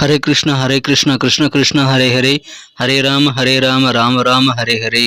ஹரே கிருஷ்ணா ஹரே கிருஷ்ணா கிருஷ்ண கிருஷ்ணா ஹரே ஹரே. ஹரே ராம ஹரே ராம ராம ராம ஹரே ஹரே.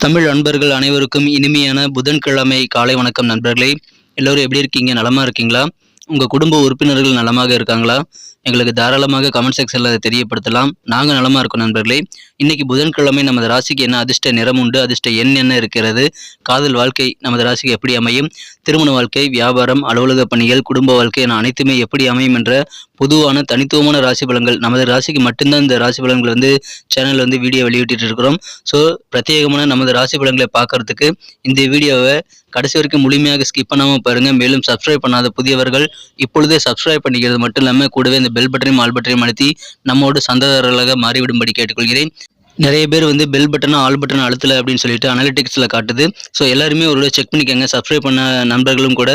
தமிழ் அன்பர்கள் அனைவருக்கும் இனிமையான புதன்கிழமை காலை வணக்கம் நண்பர்களே. எல்லோரும் எப்படி இருக்கீங்க? நலமா இருக்கீங்களா? உங்கள் குடும்ப உறுப்பினர்கள் நலமாக இருக்காங்களா? எங்களுக்கு தாராளமாக கமெண்ட் செக்ஷனில் அதை தெரியப்படுத்தலாம். நாங்கள் நலமாக இருக்கோம் நண்பர்களே. இன்னைக்கு புதன்கிழமை நமது ராசிக்கு என்ன அதிர்ஷ்ட நிறம் உண்டு அதிர்ஷ்ட எண் என்ன இருக்கிறது? காதல் வாழ்க்கை நமது ராசிக்கு எப்படி அமையும்? திருமண வாழ்க்கை வியாபாரம் அலுவலக பணிகள் குடும்ப வாழ்க்கை என அனைத்துமே எப்படி அமையும் என்ற பொதுவான தனித்துவமான ராசி பலன்கள். நமது ராசிக்கு மட்டும்தான் இந்த ராசி பலன்கள் வந்து சேனலில் வந்து வீடியோ வெளியிட்டு இருக்கிறோம். ஸோ பிரத்யேகமான நமது ராசி பலன்களை பார்க்கறதுக்கு இந்த வீடியோவை கடைசி வரைக்கும் முழுமையாக ஸ்கிப் பண்ணாமல் பாருங்கள் மேலும் சப்ஸ்கிரைப் பண்ணாத புதியவர்கள் இப்பொழுதே சப்ஸ்கிரைப் பண்ணிக்கிறது மட்டும் இல்லாமல் கூடவே இந்த பெல் பட்டனையும் ஆல் பட்டனையும் அழுத்தி நம்மோடு சந்ததாரர்களாக மாறிவிடும்படி கேட்டுக்கொள்கிறேன். நிறைய பேர் வந்து பெல் பட்டனும் ஆல் பட்டன் அழுத்தலை அப்படின்னு சொல்லிட்டு அனலிட்டிக்ஸில் காட்டுது. ஸோ எல்லாருமே ஒரு தடவை செக் பண்ணிக்கோங்க. சப்ஸ்கிரைப் பண்ண நண்பர்களும் கூட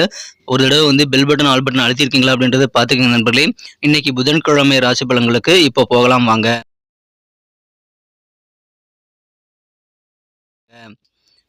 ஒரு தடவை வந்து பெல் பட்டன் ஆல் பட்டன் அழுத்திருக்கீங்களா அப்படின்றத பார்த்துக்கங்க நண்பர்களே. இன்னைக்கு புதன்கிழமை ராசி பலன்களுக்கு இப்போ போகலாம் வாங்க.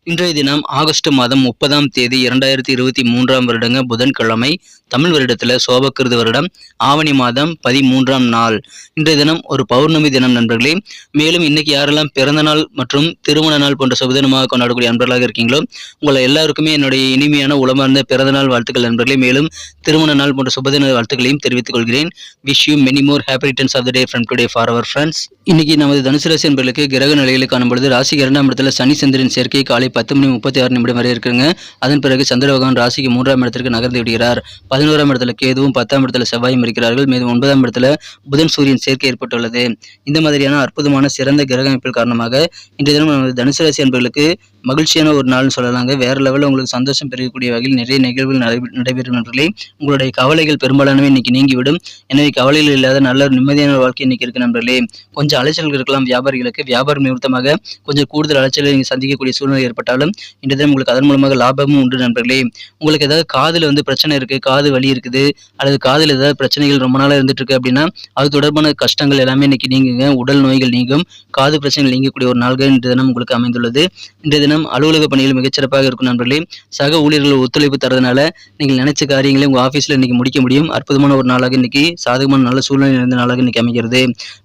இன்றைய தினம் ஆகஸ்ட் மாதம் முப்பதாம் தேதி இரண்டாயிரத்தி இருபத்தி மூன்றாம் வருடங்க புதன்கிழமை தமிழ் வருடத்தில் சோபக்கிருது வருடம் ஆவணி மாதம் பதிமூன்றாம் நாள். இன்றைய தினம் ஒரு பௌர்ணமி தினம் நண்பர்களே. மேலும் இன்னைக்கு யாரெல்லாம் பிறந்த நாள் மற்றும் திருமண நாள் போன்ற சுபதினமாக கொண்டாடக்கூடிய நண்பர்களாக இருக்கீங்களோ உங்களை எல்லாருக்குமே என்னுடைய இனிமையான உளமார்ந்த பிறந்த நாள் வாழ்த்துக்கள் நண்பர்களே. மேலும் திருமண நாள் போன்ற சுபதின வாழ்த்துக்களையும் தெரிவித்துக் கொள்கிறேன். Wish you many more happy returns of the day from today for our friends இன்னைக்கு நமது தனுசு ராசி என்பர்களுக்கு கிரக நிலையில் காணும்பொழுது ராசி இரண்டாம் இடத்துல சனி சந்திரன் சேர்க்கை காலை பத்து மணி முப்பத்தி ஆறு நிமிடம் வரை இருக்குங்க. அதன் பிறகு சந்திர பகவான் ராசிக்கு மூன்றாம் இடத்திற்கு நகர்ந்து விடுகிறார். பதினோராம் இடத்துல கேதுவும் பத்தாம் இடத்துல செவ்வாயும் இருக்கிறார்கள். மேலும் ஒன்பதாம் இடத்துல புதன் சூரியன் சேர்க்கை ஏற்பட்டுள்ளது. இந்த மாதிரியான அற்புதமான சிறந்த கிரக அமைப்பில் காரணமாக இன்றைய தினம் நமது தனுசு ராசி என்பர்களுக்கு மகிழ்ச்சியான ஒரு நாள்னு சொல்லலாங்க. வேற லெவலில் உங்களுக்கு சந்தோஷம் பெறக்கூடிய வகையில் நிறைய நிகழ்வுகள் நடைபெறும் நண்பர்களே உங்களுடைய கவலைகள் பெரும்பாலானவை இன்னைக்கு நீங்கிவிடும். எனவே கவலைகள் இல்லாத நல்ல ஒரு நிம்மதியான வாழ்க்கை இன்னைக்கு இருக்கு நண்பர்களே. கொஞ்சம் அலைச்சல்கள் இருக்கலாம் வியாபாரிகளுக்கு. வியாபாரம் நிமித்தமாக கொஞ்சம் கூடுதல் அலைச்சலை நீங்கள் சந்திக்கக்கூடிய சூழ்நிலை ஏற்பட்டாலும் இன்று தினம் உங்களுக்கு அதன் மூலமாக லாபமும் உண்டு நண்பர்களே. உங்களுக்கு ஏதாவது காதில் வந்து பிரச்சனை இருக்கு காது வலி இருக்குது அல்லது காதில் ஏதாவது பிரச்சனைகள் ரொம்ப நாளாக இருந்துட்டு இருக்கு அப்படின்னா அது தொடர்பான கஷ்டங்கள் எல்லாமே இன்னைக்கு நீங்குங்க. உடல் நோய்கள் நீங்கும். காது பிரச்சனைகள் நீங்கக்கூடிய ஒரு நாள்கள் இன்று தினம் உங்களுக்கு அமைந்துள்ளது. இன்றைய தினம் அலுவலக பணிகள் மிகச்சிறப்பாக இருக்கும் நண்பர்களே. சக ஊழியர்கள் ஒத்துழைப்பு தரதுனால நீங்கள் நினைச்ச காரியங்களை உங்கள் ஆஃபீஸில் இன்னைக்கு முடிக்க முடியும். அற்புதமான ஒரு நாளாக இன்னைக்கு சாதகமான நல்ல சூழ்நிலை இருந்த நாளாக இன்னைக்கு அமைகிறது.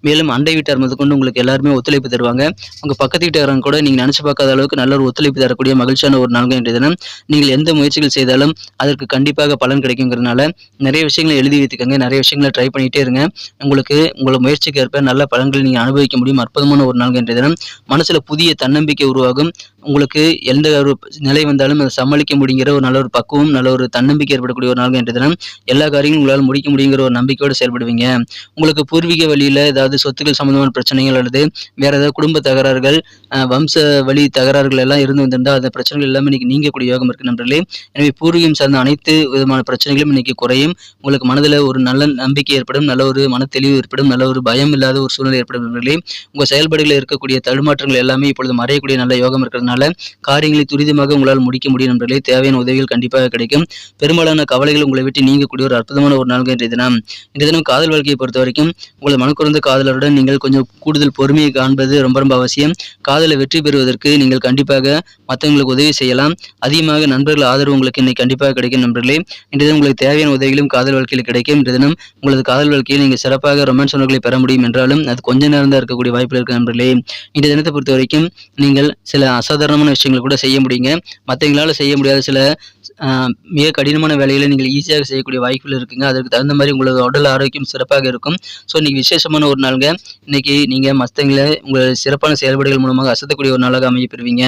மேலும் அண்டை வீட்டார் முதற்கொண்டு உங்களுக்கு எல்லாருமே ஒத்துழைப்பு தருவாங்க. உங்கள் பக்கத்து வீட்டுக்காரங்க கூட நீங்கள் நினச்சி பார்க்காத அளவுக்கு நல்ல ஒரு ஒத்துழைப்பு தரக்கூடிய மகிழ்ச்சியான ஒரு நாள்கள் இன்றைய தினம். நீங்கள் எந்த முயற்சிகள் செய்தாலும் அதற்கு கண்டிப்பாக பலன் கிடைக்குங்கிறதுனால நிறைய விஷயங்களை எழுதி வைத்துக்கங்க. நிறைய விஷயங்களை ட்ரை பண்ணிகிட்டே இருங்க. உங்களுக்கு உங்களோட முயற்சிக்கு ஏற்ப நல்ல பலன்களை நீங்கள் அனுபவிக்க முடியும். அற்புதமான ஒரு நாள் இன்றைய தினம். மனசுல புதிய தன்னம்பிக்கை உருவாகும். உங்களுக்கு எந்த ஒரு நிலை வந்தாலும் அதை சமாளிக்க முடிங்கிற ஒரு நல்ல ஒரு பக்குவம் நல்ல ஒரு தன்னம்பிக்கை ஏற்படக்கூடிய ஒரு நாள் என்ற தினம். எல்லா காரியங்களும் உங்களால் முடிக்க முடியுங்கிற ஒரு நம்பிக்கையோடு செயல்படுவீங்க. உங்களுக்கு பூர்வீக வழியில் ஏதாவது சொத்துக்கள் சம்பந்தமான பிரச்சனைகள் அல்லது வேற ஏதாவது குடும்ப தகராறுகள் வம்ச வழி தகராறுகள் எல்லாம் இருந்து வந்திருந்தால் அந்த பிரச்சனைகள் எல்லாமே இன்னைக்கு நீங்கக்கூடிய யோகம் இருக்கு நண்பர்களே. எனவே பூர்வீகம் சார்ந்த அனைத்து விதமான பிரச்சனைகளும் இன்னைக்கு குறையும். உங்களுக்கு மனதில் ஒரு நல்ல நம்பிக்கை ஏற்படும் நல்ல ஒரு மன தெளிவு ஏற்படும் நல்ல ஒரு பயம் இல்லாத ஒரு சூழ்நிலை ஏற்படும் நண்பர்களே. உங்கள் செயல்பாடுகளில் இருக்கக்கூடிய தடுமாற்றங்கள் எல்லாமே இப்பொழுது மறையக்கூடிய நல்ல யோகம் இருக்கிறதுனால காரியங்களை துரிதமாக உங்களால் முடிக்க முடியும் நண்பர்களே. தேவையான உதவிகள் கண்டிப்பாக கிடைக்கும். பெரும்பாலான கவலைகள் உங்களை விட்டு நீங்கக்கூடிய ஒரு அற்புதமான ஒரு நாள் இன்றைய தினம். இன்றைய தினம் காதல் வாழ்க்கையை பொறுத்த வரைக்கும் உங்களது மனக்குறந்த காதலருடன் நீங்கள் கொஞ்சம் கூடுதல் பொறுமையை காண்பது ரொம்ப ரொம்ப அவசியம். காதலை வெற்றி பெறுவதற்கு நீங்கள் கண்டிப்பாக மற்றவங்களுக்கு உதவி செய்யலாம். அதிகமாக நண்பர்கள் ஆதரவு உங்களுக்கு இன்னைக்கு கண்டிப்பாக கிடைக்கும் நண்பர்களே. இன்றைய உங்களுக்கு தேவையான உதவிகளும் காதல் வாழ்க்கையில் கிடைக்கும். இன்றைய தினம் உங்களது காதல் வாழ்க்கையில் நீங்கள் சிறப்பாக ரொமான்ஸ் உணர்வுகளை பெற முடியும் என்றாலும் அது கொஞ்ச நேரம் தான் இருக்கக்கூடிய வாய்ப்பு இருக்கு நண்பர்களே. இன்றைய தினத்தை பொறுத்த வரைக்கும் நீங்கள் சில அசாதாரணமான விஷயங்களை கூட செய்ய முடியுங்க. மற்றவங்களால செய்ய முடியாத சில மிக கடினமான வேலைகளை நீங்கள் ஈஸியாக செய்யக்கூடிய வாய்ப்புகள் இருக்குங்க. அதற்கு தகுந்த மாதிரி உங்களது உடல் ஆரோக்கியம் சிறப்பாக இருக்கும். ஸோ இன்னைக்கு விசேஷமான ஒரு நாளுங்க. இன்னைக்கு நீங்கள் மஸ்தங்களை உங்கள் சிறப்பான செயல்பாடுகள் மூலமாக அசத்தக்கூடிய ஒரு நாளாக அமையப்பெறுவீங்க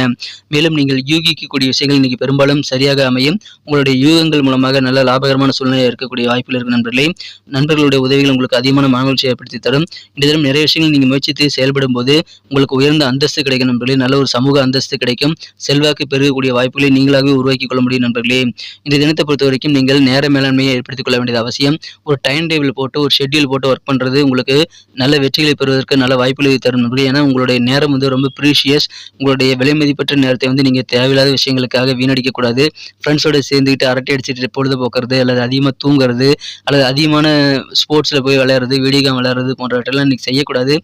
மேலும் நீங்கள் யூகிக்கக்கூடிய விஷயங்கள் இன்னைக்கு பெரும்பாலும் சரியாக அமையும். உங்களுடைய யூகங்கள் மூலமாக நல்ல லாபகரமான சூழ்நிலை இருக்கக்கூடிய வாய்ப்புகள் இருக்கு நண்பர்களே. நண்பர்களுடைய உதவிகள் உங்களுக்கு அதிகமான மனமகிழ்ச்சி ஏற்படுத்தி தரும். இந்த தினம் நிறைய விஷயங்கள் நீங்கள் முயற்சித்து செயல்படும் போது உங்களுக்கு உயர்ந்த அந்தஸ்து கிடைக்கும் நண்பர்களே. நல்ல ஒரு சமூக அந்தஸ்து கிடைக்கும். செல்வாக்கு பெருகக்கூடிய வாய்ப்புகளை நீங்களாகவே உருவாக்கி கொள்ள முடியும் நண்பர்களே. இந்த தினத்தை பொறுத்த வரைக்கும் நீங்கள் நேர மேலாண்மையை ஏற்படுத்திக் கொள்ள வேண்டியது அவசியம். ஒரு டைம் டேபிள் போட்டு ஒரு ஷெட்யூல் போட்டு ஒர்க் பண்ணுறது உங்களுக்கு நல்ல வெற்றிகளை பெறுவதற்கு நல்ல வாய்ப்புகளை தரும். ஏன்னா உங்களுடைய நேரம் வந்து ரொம்ப ப்ரீஷியஸ் உங்களுடைய விலை மதிப்பற்ற நேரத்தை வந்து நீங்கள் தேவையில்லாத விஷயங்களுக்காக வீணடிக்கக்கூடாது ஃப்ரெண்ட்ஸோட சேர்ந்துக்கிட்டு அரட்டை அடிச்சுட்டு பொழுது போக்குறது அல்லது அதிகமாக தூங்குறது அல்லது அதிகமான ஸ்போர்ட்ஸில் போய் விளையாடுறது வீடியோ கேம் விளையாடுறது போன்றவற்றெல்லாம் நீங்கள் செய்யக்கூடாது.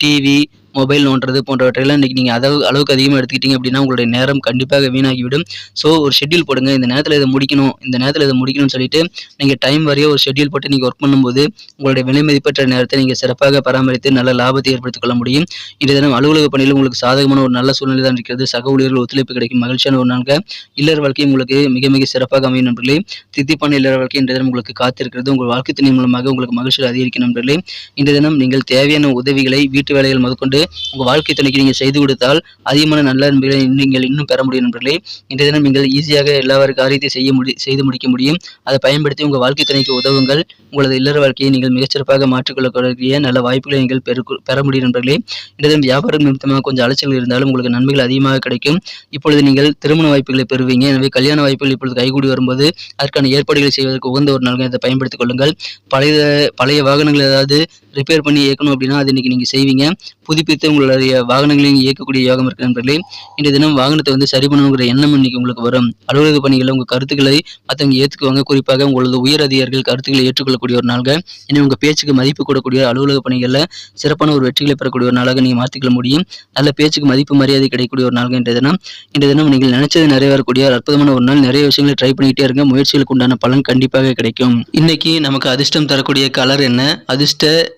டிவி மொபைல் நோண்டுறது போன்றவற்றையெல்லாம் இன்றைக்கி நீங்கள் அதை அளவுக்கு அதிகமாக எடுத்துக்கிட்டீங்க அப்படின்னா உங்களுடைய நேரம் கண்டிப்பாக வீணாகிவிடும். ஸோ ஒரு ஷெட்யூல் போடுங்க. இந்த நேரத்தில் இதை முடிக்கணும் இந்த நேரத்தில் இதை முடிக்கணும்னு சொல்லிட்டு நீங்கள் டைம் வரைய ஒரு ஷெட்யூல் போட்டு நீங்கள் ஒர்க் பண்ணும்போது உங்களுடைய விலை மதிப்பற்ற நேரத்தை நீங்கள் சிறப்பாக பராமரித்து நல்ல லாபத்தை ஏற்படுத்திக் கொள்ள முடியும். இன்றைய தினம் அலுவலக பணியில் உங்களுக்கு சாதகமான ஒரு நல்ல சூழ்நிலை தான் இருக்கிறது. சக ஊழியர்கள் ஒத்துழைப்பு கிடைக்கும். மகிழ்ச்சியான ஒரு நாளாக இல்லற வாழ்க்கை உங்களுக்கு மிக மிக சிறப்பாக அமையும் நண்பர்களே. தித்திப்பான இல்லற வாழ்க்கை இன்றைய தினம் உங்களுக்கு காத்திருக்கிறது. உங்கள் வாழ்க்கை துணை மூலமாக உங்களுக்கு மகிழ்ச்சி அதிகரிக்கும் நண்பர்களே. இன்றைய தினம் நீங்கள் தேவையான உதவிகளை வீட்டு வேலைகள் முதற்கொண்டு உங்கள் வாழ்க்கை துணைக்கு நீங்கள் செய்து கொடுத்தால் அதிகமான நல்ல நண்பர்களை நீங்கள் இன்னும் பெற முடியும் நண்பர்களே. இன்றைய தினம் நீங்கள் ஈஸியாக எல்லாரும் காரியத்தையும் செய்ய முடி செய்து முடிக்க முடியும். அதை பயன்படுத்தி உங்கள் வாழ்க்கை துணைக்கு உதவுங்கள். உங்களது இல்லற வாழ்க்கையை நீங்கள் மிகச்சிறப்பாக மாற்றிக்கொள்ளக்கூடிய நல்ல வாய்ப்புகளை நீங்கள் பெரு பெற முடியும் நண்பர்களே. இன்றைய தினம் வியாபாரம் நிமித்தமாக கொஞ்சம் அலைச்சல் இருந்தாலும் உங்களுக்கு நன்மைகள் அதிகமாக கிடைக்கும். இப்பொழுது நீங்கள் திருமண வாய்ப்புகளை பெறுவீங்க. எனவே கல்யாண வாய்ப்புகள் இப்பொழுது கைகூடி வரும்போது அதற்கான ஏற்பாடுகளை செய்வதற்கு உகந்த ஒரு நாள் இதை பயன்படுத்திக் கொள்ளுங்கள். பழைய பழைய வாகனங்கள் ஏதாவது ரிப்பேர் பண்ணி இயக்கணும் அப்படின்னா அது இன்னைக்கு நீங்கள் செய்வீங்க. புதுப்பித்து உங்களுடைய வாகனங்களையும் இயக்கக்கூடிய யோகம் இருக்கு நண்பர்களே. இன்றைய தினம் வாகனத்தை வந்து சரி பண்ணணுங்கிற எண்ணம் இன்றைக்கி உங்களுக்கு வரும். அலுவலக பணிகளில் உங்கள் கருத்துக்களை மற்றவங்க ஏற்றுக்குவாங்க குறிப்பாக உங்களது உயர் அதிகாரிகள் கருத்துக்களை ஏற்றுக்கொள்ளக்கூடிய ஒரு நாள்கள் எனவே உங்கள் பேச்சுக்கு மதிப்பு கூடக்கூடிய அலுவலக பணிகளில் சிறப்பான ஒரு வெற்றிகளை பெறக்கூடிய ஒரு நாளாக நீங்கள் மாற்றிக்கொள்ள முடியும். நல்ல பேச்சுக்கு மதிப்பு மரியாதை கிடைக்கக்கூடிய ஒரு நாள்கள் இன்றைய தினம். இன்றைய தினம் நீங்கள் நினைச்சது நிறைவேறக்கூடிய ஒரு அற்புதமான ஒரு நாள். நிறைய விஷயங்களை ட்ரை பண்ணிக்கிட்டே இருங்க. முயற்சிகளுக்கு உண்டான பலன் கண்டிப்பாக கிடைக்கும். இன்னைக்கு நமக்கு அதிர்ஷ்டம் தரக்கூடிய கலர் என்ன? அதிர்ஷ்ட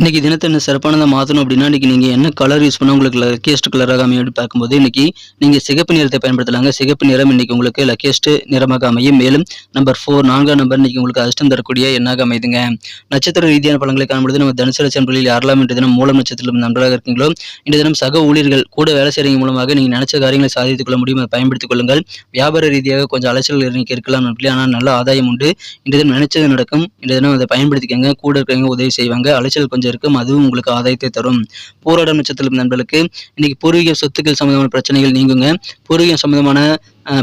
இன்றைக்கி தினத்தை என்ன சிறப்பானதாக மாற்றணும் அப்படின்னா இன்றைக்கி நீங்கள் என்ன கலர் யூஸ் பண்ணால் உங்களுக்கு லக்கியஸ்ட் கலராக அமையும் அப்படின்னு பார்க்கும்போது இன்னைக்கு நீங்கள் சிகப்பு நிறத்தை பயன்படுத்தலாங்க. சிகப்பு நிறம் இன்னைக்கு உங்களுக்கு லக்கியஸ்ட் நிறமாக அமையும். மேலும் நம்பர் ஃபோர் நான்காம் நம்பர் இன்றைக்கி உங்களுக்கு அதிர்ஷ்டம் தரக்கூடிய எண்ணாக அமைதுங்க. நட்சத்திர ரீதியான பலன்களை காணும்போது நம்ம தனுசு நட்சத்திரங்களில் யாரெல்லாம் இன்று தினம் மூலம் நட்சத்திரம் நன்றாக இருக்கீங்களோ இன்று தினம் சக ஊழியர்கள் கூட வேலை செய்கிறவங்க மூலமாக நீங்கள் நினைச்ச காரியங்களை சாதித்துக் கொள்ள முடியும். அதை பயன்படுத்திக் கொள்ளுங்கள். வியாபார ரீதியாக கொஞ்சம் அலைச்சல் இன்றைக்கி இருக்கலாம் நண்பர்களே ஆனால் நல்ல ஆதாயம் உண்டு. இன்று தினம் நினைச்சது நடக்கும். இன்று தினம் அதை பயன்படுத்திக்கங்க. கூட இருக்கிறவங்க உதவி செய்வாங்க. அலைச்சல் கொஞ்சம் இருக்கும் அதுவும் உங்களுக்கு ஆதாயத்தை தரும். போராட நட்சத்திரம் நண்பர்களுக்கு இன்னைக்கு பூர்வீக சொத்துக்கள் சம்பந்தமான பிரச்சனைகள் நீங்குங்க. பூர்வீகம் சம்பந்தமான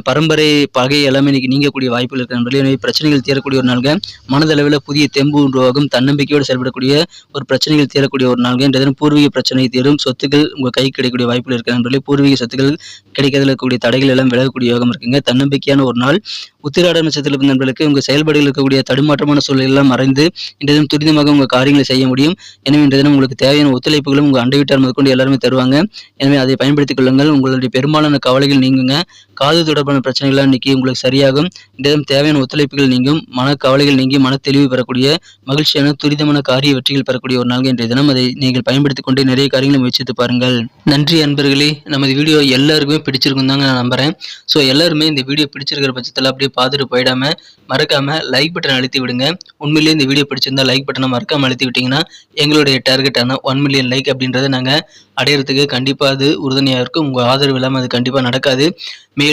பரம்பரை பகை எல்லாமே இன்னைக்கு நீங்கக்கூடிய வாய்ப்புகள் இருக்கு நண்பர்களே. எனவே பிரச்சனைகள் தீரக்கூடிய ஒரு நாள்கள் மனதளவில் புதிய தெம்பு உருவாகும். தன்னம்பிக்கையோடு செயல்படக்கூடிய ஒரு பிரச்சனைகள் தீரக்கூடிய ஒரு நாள்கள் இன்றைய பூர்வீக பிரச்சனை தீரும். சொத்துக்கள் உங்கள் கை கிடைக்கக்கூடிய வாய்ப்புகள் இருக்கு நண்பர்களே. பூர்வீக சொத்துக்கள் கிடைக்கிறதுல இருக்கக்கூடிய தடைகள் எல்லாம் விலகக்கூடிய யோகம் இருக்குங்க. தன்னம்பிக்கையான ஒரு நாள். உத்திராட நட்சத்திரம் நண்பர்களுக்கு உங்கள் செயல்பாடுகள் இருக்கக்கூடிய தடுமாற்றமான சூழல் எல்லாம் மறைந்து இன்றைய தினம் துரிதமாக உங்கள் காரியங்களை செய்ய முடியும். எனவே இன்றைய தினம் உங்களுக்கு தேவையான ஒத்துழைப்புகளும் உங்கள் அண்டை வீட்டார் முதற்கொண்டு எல்லாருமே தருவாங்க. எனவே அதை பயன்படுத்திக் கொள்ளுங்கள். உங்களுடைய பெரும்பாலான கவலைகள் நீங்குங்க. காது தொடர்பான பிரச்சனைகள்லாம் இன்னைக்கு உங்களுக்கு சரியாகும். இன்றைய தேவையான ஒத்துழைப்புகள் நீங்கும். மன கவலைகள் நீங்கி மன தெளிவு பெறக்கூடிய மகிழ்ச்சியான துரிதமான காரிய வெற்றிகள் பெறக்கூடிய ஒரு நாள் இன்றைய தினம். அதை நீங்கள் பயன்படுத்திக் கொண்டு நிறைய காரியங்களை முயற்சித்து பாருங்கள். நன்றி அன்பர்களே. நமது வீடியோ எல்லாருக்குமே பிடிச்சிருக்கும் தாங்க நான் நம்புறேன். ஸோ எல்லாருமே இந்த வீடியோ பிடிச்சிருக்கிற பட்சத்தில் அப்படியே பார்த்துட்டு போயிடாம மறக்காம லைக் பட்டன் அழுத்தி விடுங்க. உண்மையிலேயே இந்த வீடியோ பிடிச்சிருந்தா லைக் பட்டனை மறக்காம அழுத்தி விட்டீங்கன்னா எங்களுடைய டார்கெட்டான ஒன் மில்லியன் லைக் அப்படின்றத நாங்கள் அடையிறதுக்கு கண்டிப்பாக அது உறுதுணையாக இருக்கும். உங்கள் ஆதரவு இல்லாமல் அது கண்டிப்பாக நடக்காது. மேலும்